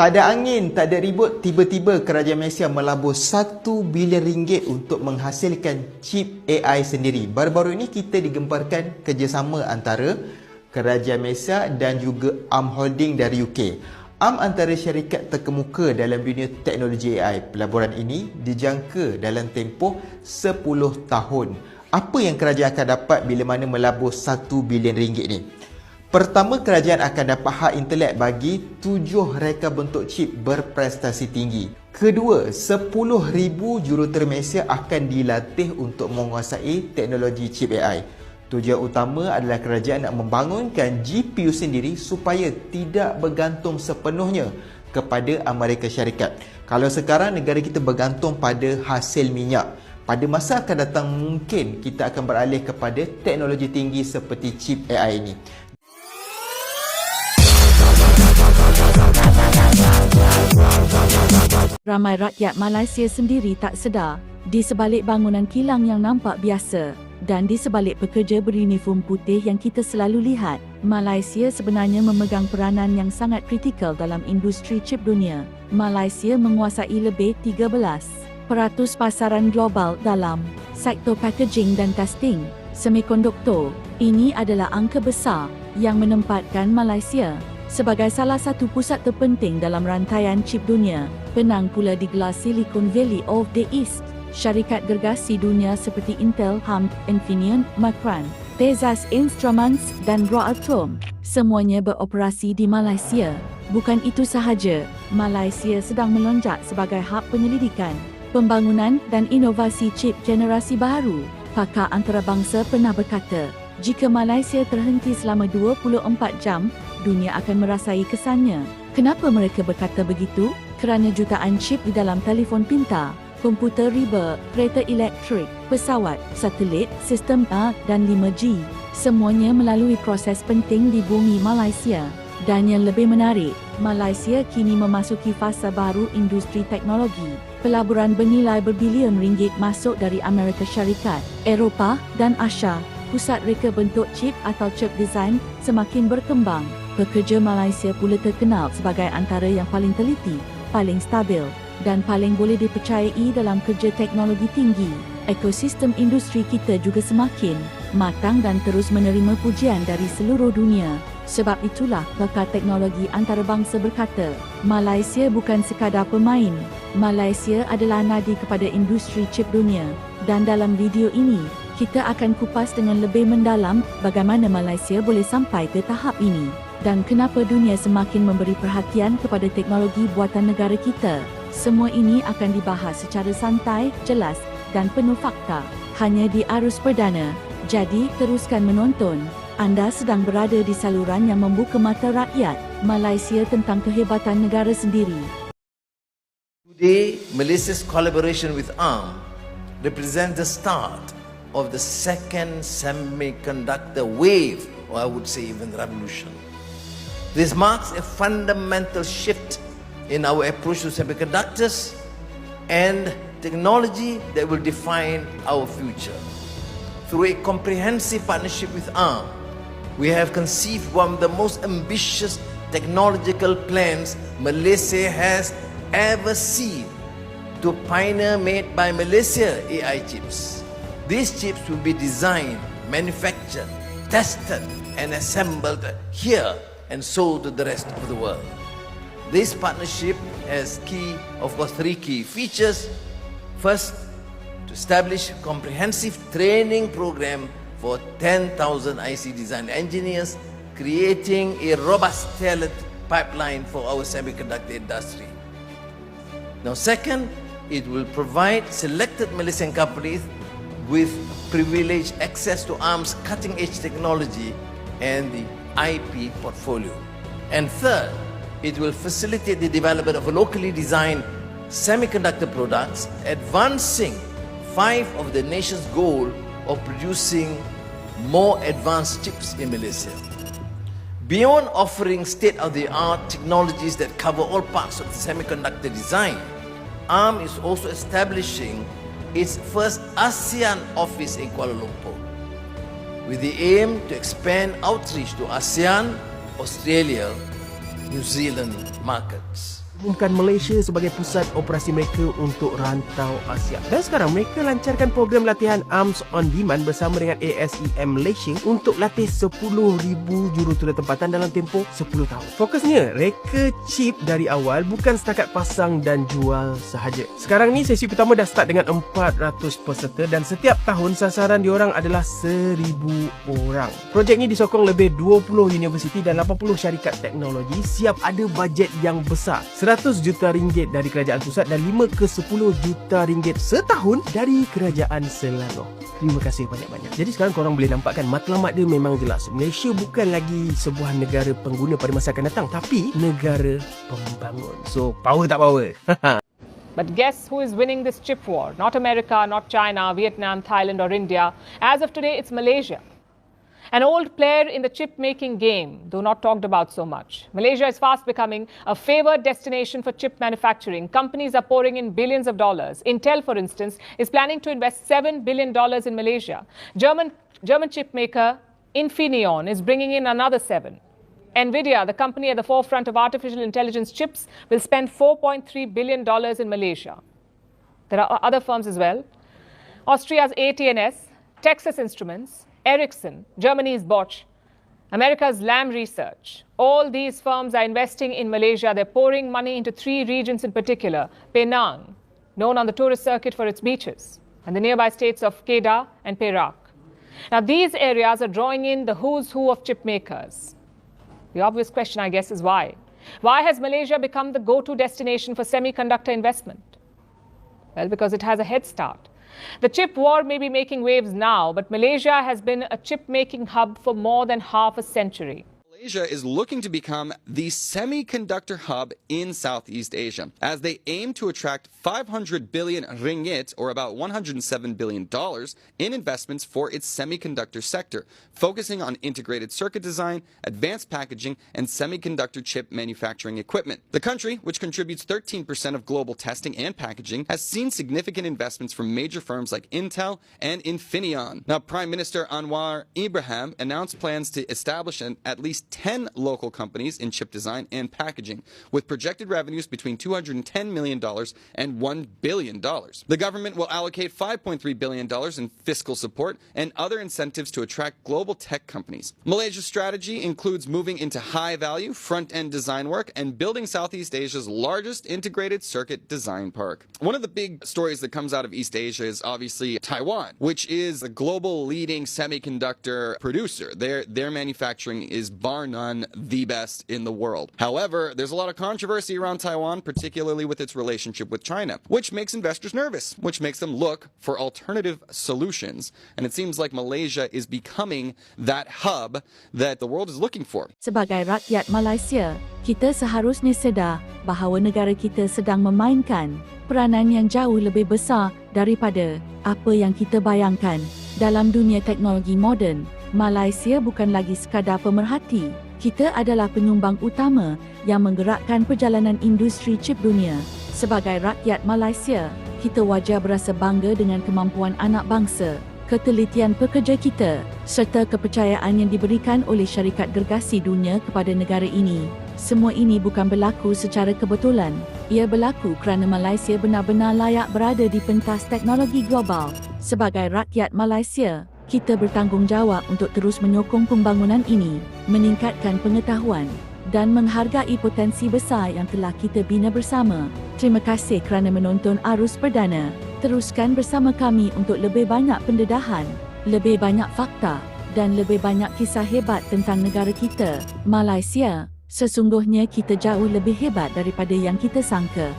Tak ada angin, tak ada ribut, tiba-tiba kerajaan Malaysia melabur 1 bilion ringgit untuk menghasilkan chip AI sendiri. Baru-baru ini kita digemparkan kerjasama antara kerajaan Malaysia dan juga ARM Holding dari UK. ARM antara syarikat terkemuka dalam dunia teknologi AI. Pelaburan ini dijangka dalam tempoh 10 tahun. Apa yang kerajaan akan dapat bila mana melabur 1 bilion ringgit ni? Pertama, kerajaan akan dapat hak intelek bagi tujuh reka bentuk chip berprestasi tinggi. Kedua, 10,000 jurutera Malaysia akan dilatih untuk menguasai teknologi chip AI. Tujuan utama adalah kerajaan nak membangunkan GPU sendiri supaya tidak bergantung sepenuhnya kepada Amerika Syarikat. Kalau sekarang negara kita bergantung pada hasil minyak, pada masa akan datang mungkin kita akan beralih kepada teknologi tinggi seperti chip AI ini. Ramai rakyat Malaysia sendiri tak sedar di sebalik bangunan kilang yang nampak biasa dan di sebalik pekerja beruniform putih yang kita selalu lihat, Malaysia sebenarnya memegang peranan yang sangat kritikal dalam industri chip dunia. Malaysia menguasai lebih 13% pasaran global dalam sektor packaging dan testing semikonduktor. Ini adalah angka besar yang menempatkan Malaysia sebagai salah satu pusat terpenting dalam rantaian chip dunia. Penang pula digelar Silicon Valley of the East. Syarikat gergasi dunia seperti Intel, HAM, Infineon, Micron, Texas Instruments dan Broadcom semuanya beroperasi di Malaysia. Bukan itu sahaja, Malaysia sedang melonjak sebagai hub penyelidikan, pembangunan dan inovasi chip generasi baru. Pakar antarabangsa pernah berkata, jika Malaysia terhenti selama 24 jam, dunia akan merasai kesannya. Kenapa mereka berkata begitu? Kerana jutaan chip di dalam telefon pintar, komputer riba, kereta elektrik, pesawat, satelit, sistem A dan 5G. Semuanya melalui proses penting di bumi Malaysia. Dan yang lebih menarik, Malaysia kini memasuki fasa baru industri teknologi. Pelaburan bernilai berbilion ringgit masuk dari Amerika Syarikat, Eropah dan Asia. Pusat reka bentuk chip atau chip design semakin berkembang pekerja Malaysia pula terkenal sebagai antara yang paling teliti, paling stabil dan paling boleh dipercayai dalam kerja teknologi tinggi. Ekosistem industri kita juga semakin matang dan terus menerima pujian dari seluruh dunia. Sebab itulah pakar teknologi antarabangsa berkata, Malaysia bukan sekadar pemain. Malaysia adalah nadi kepada industri chip dunia. Dan dalam video ini, kita akan kupas dengan lebih mendalam bagaimana Malaysia boleh sampai ke tahap ini dan kenapa dunia semakin memberi perhatian kepada teknologi buatan negara kita. Semua ini akan dibahas secara santai, jelas dan penuh fakta hanya di arus perdana. Jadi teruskan menonton. Anda sedang berada di saluran yang membuka mata rakyat Malaysia tentang kehebatan negara sendiri. Today, Malaysia's collaboration with ARM represents the start of the second semiconductor wave, or I would say even revolution. This marks a fundamental shift in our approach to semiconductors and technology that will define our future. Through a comprehensive partnership with ARM, we have conceived one of the most ambitious technological plans Malaysia has ever seen to pioneer made by Malaysia AI chips. These chips will be designed, manufactured, tested, and assembled here and sold to the rest of the world. This partnership has key, of course, three key features. First, to establish comprehensive training program for 10,000 IC design engineers, creating a robust talent pipeline for our semiconductor industry. Now, second, it will provide selected Malaysian companies with privileged access to ARM's cutting edge technology and the IP portfolio. And third, it will facilitate the development of locally designed semiconductor products, advancing five of the nation's goal of producing more advanced chips in Malaysia. Beyond offering state-of-the-art technologies that cover all parts of the semiconductor design, ARM is also establishing its first ASEAN office in Kuala Lumpur with the aim to expand outreach to ASEAN, Australia, New Zealand markets. Umumkan Malaysia sebagai pusat operasi mereka untuk rantau Asia. Dan sekarang mereka lancarkan program latihan Arms on Demand bersama dengan ASEM Malaysia untuk latih 10,000 jurutulis tempatan dalam tempoh 10 tahun. Fokusnya, reka chip dari awal bukan setakat pasang dan jual sahaja. Sekarang ni sesi pertama dah start dengan 400 peserta dan setiap tahun sasaran diorang adalah 1000 orang. Projek ni disokong lebih 20 universiti dan 80 syarikat teknologi siap ada bajet yang besar. 100 juta ringgit dari kerajaan pusat dan 5 ke 10 juta ringgit setahun dari kerajaan Selangor. Terima kasih banyak-banyak. Jadi sekarang korang boleh nampakkan matlamat dia memang jelas. Malaysia bukan lagi sebuah negara pengguna pada masa akan datang tapi negara pembangun. So power tak power. But guess who is winning this chip war? Not America, not China, Vietnam, Thailand, or India. As of today, it's Malaysia. An old player in the chip making game, though not talked about so much. Malaysia is fast becoming a favored destination for chip manufacturing. Companies are pouring in billions of dollars. Intel, for instance, is planning to invest $7 billion in Malaysia. German, German chip maker Infineon is bringing in another seven. Nvidia, the company at the forefront of artificial intelligence chips, will spend $4.3 billion in Malaysia. There are other firms as well. Austria's AT&S, Texas Instruments, Ericsson, Germany's Bosch, America's Lam Research. All these firms are investing in Malaysia. They're pouring money into three regions in particular Penang, known on the tourist circuit for its beaches, and the nearby states of Kedah and Perak. Now, these areas are drawing in the who's who of chip makers. The obvious question, I guess, is why? Why has Malaysia become the go to destination for semiconductor investment? Well, because it has a head start. The chip war may be making waves now, but Malaysia has been a chip making hub for more than half a century. Malaysia is looking to become the semiconductor hub in Southeast Asia as they aim to attract 500 billion ringgit or about 107 billion dollars in investments for its semiconductor sector, focusing on integrated circuit design, advanced packaging, and semiconductor chip manufacturing equipment. The country, which contributes 13% of global testing and packaging, has seen significant investments from major firms like Intel and Infineon. Now, Prime Minister Anwar Ibrahim announced plans to establish an, at least 10 local companies in chip design and packaging, with projected revenues between $210 million and $1 billion. The government will allocate $5.3 billion in fiscal support and other incentives to attract global tech companies. Malaysia's strategy includes moving into high value front end design work and building Southeast Asia's largest integrated circuit design park. One of the big stories that comes out of East Asia is obviously Taiwan, which is a global leading semiconductor producer. Their, their manufacturing is bar none the best in the world. However, there's a lot of controversy around Taiwan, particularly with its relationship with China, which makes investors nervous, which makes them look for alternative solutions. And it seems like Malaysia is becoming that hub that the world is looking for. Sebagai rakyat Malaysia, kita seharusnya sedar bahawa negara kita sedang memainkan peranan yang jauh lebih besar daripada apa yang kita bayangkan. Dalam dunia teknologi moden, Malaysia bukan lagi sekadar pemerhati. Kita adalah penyumbang utama yang menggerakkan perjalanan industri chip dunia. Sebagai rakyat Malaysia, kita wajar berasa bangga dengan kemampuan anak bangsa, ketelitian pekerja kita, serta kepercayaan yang diberikan oleh syarikat gergasi dunia kepada negara ini. Semua ini bukan berlaku secara kebetulan. Ia berlaku kerana Malaysia benar-benar layak berada di pentas teknologi global. Sebagai rakyat Malaysia, kita bertanggungjawab untuk terus menyokong pembangunan ini, meningkatkan pengetahuan dan menghargai potensi besar yang telah kita bina bersama. Terima kasih kerana menonton arus perdana. Teruskan bersama kami untuk lebih banyak pendedahan, lebih banyak fakta dan lebih banyak kisah hebat tentang negara kita, Malaysia. Sesungguhnya kita jauh lebih hebat daripada yang kita sangka.